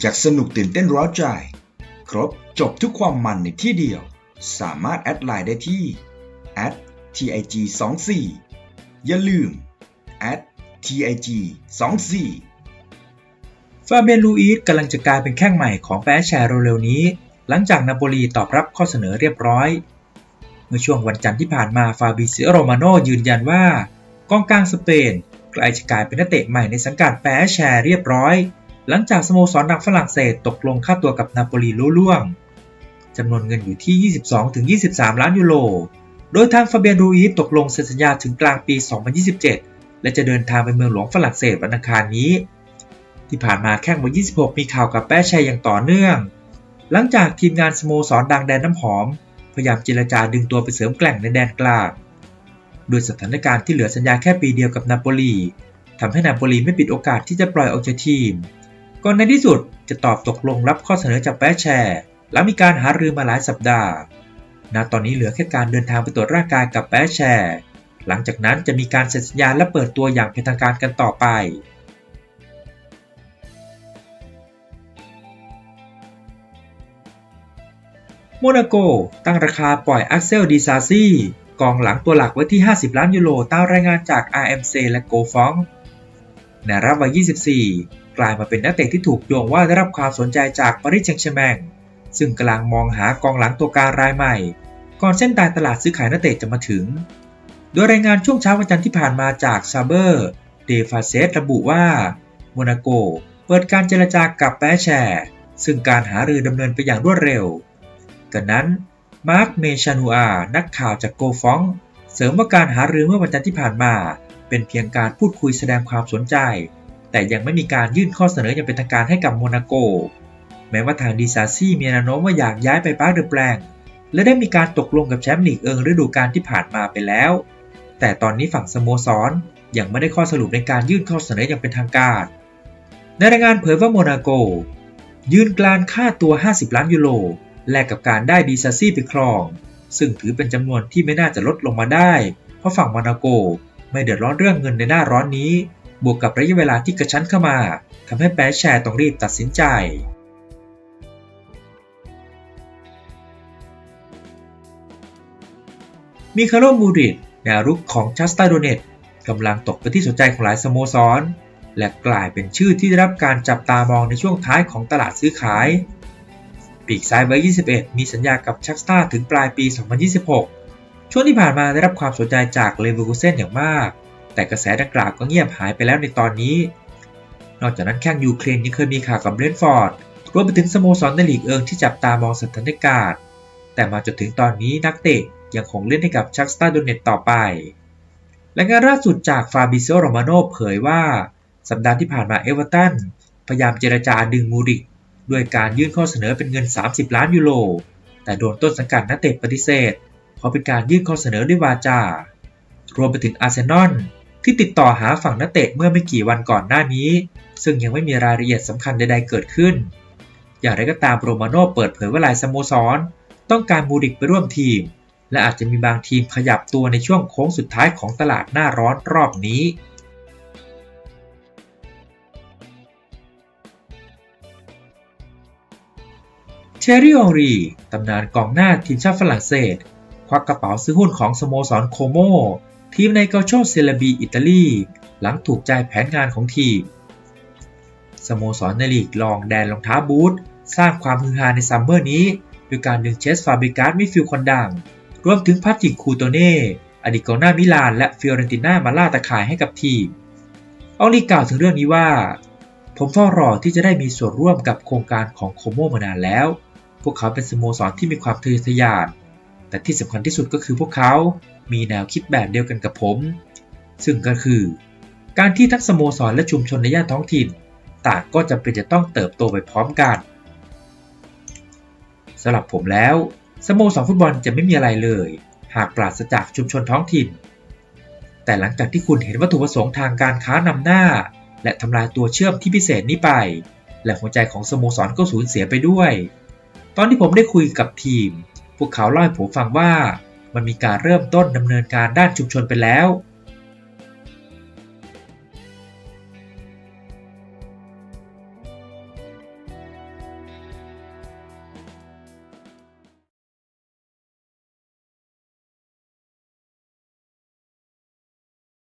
อยากสนุกตื่นเต้นร้าวใจ ครบจบทุกความมันในที่เดียว สามารถแอดไลน์ได้ที่ @tig 2 4 อย่าลืม @tig 2 4 ฟาเบียนลูอีสกำลังจะกลายเป็นแข้งใหม่ของแปแชร์เร็วๆนี้ หลังจากนาโปลีตอบรับข้อเสนอเรียบร้อย เมื่อช่วงวันจันทร์ที่ผ่านมาฟาบิซิโรมาโนยืนยันว่ากองกลางสเปนใกล้จะกลายเป็นนักเตะใหม่ในสังกัดแปแชร์เรียบร้อย หลังจากสโมสรดังฝรั่งเศสตกลงค่าตัวกับนาโปลีลุล่วงจำนวนเงินอยู่ที่ 22-23 ล้านยูโร โดยทางฟาเบียนรูอีสตกลงเซ็นสัญญาถึงกลางปี 2027 และจะเดินทางไปเมืองหลวงฝรั่งเศสวันอังคารนี้ ที่ผ่านมาแข่งวัน26 มีข่าวกับแป้ชร์อย่างต่อเนื่อง หลังจากทีมงานสโมสรดังแดนน้ำหอม พยายามเจรจาดึงตัวไปเสริมแกล่งในแดนกลางโดยสถานการณ์ที่เหลือสัญญาแค่ปีเดียวกับนาโปลีทำให้นาโปลีไม่ปิดโอกาสที่จะปล่อยออกจากทีม ก่อนในที่สุดจะตอบตกลงรับข้อเสนอจากแป้แชร์หลังมีการหารือมาหลายสัปดาห์ ณ ตอนนี้เหลือแค่การเดินทางไปตรวจร่างกายกับแป้แชร์ หลังจากนั้นจะมีการเซ็นสัญญาและเปิดตัวอย่างเป็นทางการกันต่อไปโมนาโก ตั้งราคาปล่อยอักเซลดีซาซีกองหลังตัวหลักไว้ที่ 50 ล้านยูโรตามรายงานจาก RMC และโกฟองในรับวัย 24 กลายมาเป็นนักเตะที่ถูกโยงว่าได้รับความสนใจจากปารีสแซงต์แชร์แมงซึ่งกำลังมองหากองหลังตัวการรายใหม่ ก่อนเส้นตายตลาดซื้อขายนักเตะจะมาถึง โดยรายงานช่วงเช้าวันจันทร์ที่ผ่านมาจากซาเบอร์เดฟาเซสระบุว่าโมนาโก เปิดการเจรจากับแปแชร์ซึ่งการหารือดำเนินไปอย่างรวดเร็วกันนั้นมาร์คเมชานูอา นักข่าวจากโกฟอง เสริมว่าการหารือเมื่อวันจันทร์ที่ผ่านมา เป็นเพียงการพูดคุยแสดงความสนใจ แต่ยังไม่มีการยื่นข้อเสนออย่างเป็นทางการให้กับโมนาโก แม้ว่าทางดีซาซี่มีแนวโน้มว่าอยากย้ายไปปาร์คเดอแปลง และได้มีการตกลงกับแชมป์ลีกเอิงฤดูกาลที่ผ่านมาไปแล้ว แต่ตอนนี้ฝั่งสโมสรยังไม่ได้ข้อสรุปในการยื่นข้อเสนออย่างเป็นทางการ ในรายงานเผยว่าโมนาโก ยื่นกลานค่าตัว 50 ล้านยูโรแลกกับการได้ดีซาซี่ไปครอง ซึ่งถือเป็นจำนวนที่ไม่น่าจะลดลงมาได้ เพราะฝั่งโมนาโกไม่เดือดร้อนเรื่องเงินในหน้าร้อนนี้ บวกกับระยะเวลาที่กระชั้นเข้ามาทำให้แปแชร์ต้องรีบตัดสินใจ มิคาโลมูริดแนวรุกของชัสตาโดเนตกำลังตกเป็นที่สนใจของหลายสโมสร และกลายเป็นชื่อที่ได้รับการจับตามองในช่วงท้ายของตลาดซื้อขาย ปีกซ้ายเบอร์21 มีสัญญากับชักสตาถึงปลายปี 2026 ช่วงที่ผ่านมาได้รับความสนใจจากเลเวอร์คูเซนอย่างมาก แต่กระแสดังกล่าวก็เงียบหายไปแล้วในตอนนี้ นอกจากนั้นแข้งยูเครนยังเคยมีข่าวกับเบรนฟอร์ดรวมไปถึงสโมสรในลีกเอิงที่จับตามองสถานการณ์แต่มาจนถึงตอนนี้นักเตะยังคงเล่นให้กับชักสตาโดเนตต่อไป และงานล่าสุดจากฟาบิเซโรมาโนเผยว่า สัปดาห์ที่ผ่านมาเอเวอร์ตันพยายามเจรจาดึงมูริกด้วยการยื่นข้อเสนอเป็นเงิน 30 ล้านยูโร แต่โดนต้นสังกัดนักเตะปฏิเสธ เพราะเป็นการยื่นข้อเสนอด้วยวาจา รวมไปถึงอาร์เซนอล ที่ติดต่อหาฝั่งนักเตะเมื่อไม่กี่วันก่อนหน้านี้ ซึ่งยังไม่มีรายละเอียดสำคัญใดๆเกิดขึ้น อย่างไรก็ตามโรมาโน่เปิดเผยว่าหลายสโมสร ต้องการมูริกไปร่วมทีม และอาจจะมีบางทีมขยับตัวในช่วงโค้งสุดท้ายของตลาดหน้าร้อนรอบนี้เชอรี่องรีตำนานกองหน้าทีมชาติฝรั่งเศส ควักกระเป๋าซื้อหุ้นของสโมสรโคโม ทีมในเกาโชเซลบีอิตาลี หลังถูกใจแผนงานของทีม สโมสรในลีกลองแดนรองเท้าบูทสร้างความฮือฮาในซัมเมอร์นี้ด้วยการดึงเชสฟาเบริกาสมิฟิลคนดัง รวมถึงพาติกคูโตเน่อดีตกองหน้ามิลานและฟิออเรนติน่ามาล่าตะข่ายให้กับทีมอองลีกล่าวถึงเรื่องนี้ว่า ผมเฝ้ารอที่จะได้มีส่วนร่วมกับโครงการของโคโมมานานแล้ว พวกเขาเป็นสโมสรที่มีความทะเยอทะยาน แต่ที่สำคัญที่สุดก็คือพวกเขา มีแนวคิดแบบเดียวกันกับผม ซึ่งก็คือ การที่ทั้งสโมสรและชุมชนในย่านท้องถิ่น ต่างก็จะเป็นจะต้องเติบโตไปพร้อมกันสำหรับผมแล้วสโมสรฟุตบอลจะไม่มีอะไรเลย หากปราศจากชุมชนท้องถิ่น แต่หลังจากที่คุณเห็นวัตถุประสงค์ทางการค้านำหน้า และทำลายตัวเชื่อมที่พิเศษนี้ไป และหัวใจของสโมสรก็สูญเสียไปด้วย ตอนที่ผมได้คุยกับทีม พวกเขาเล่าให้ผมฟังว่า มันมีการเริ่มต้นดำเนินการด้านชุมชนไปแล้ว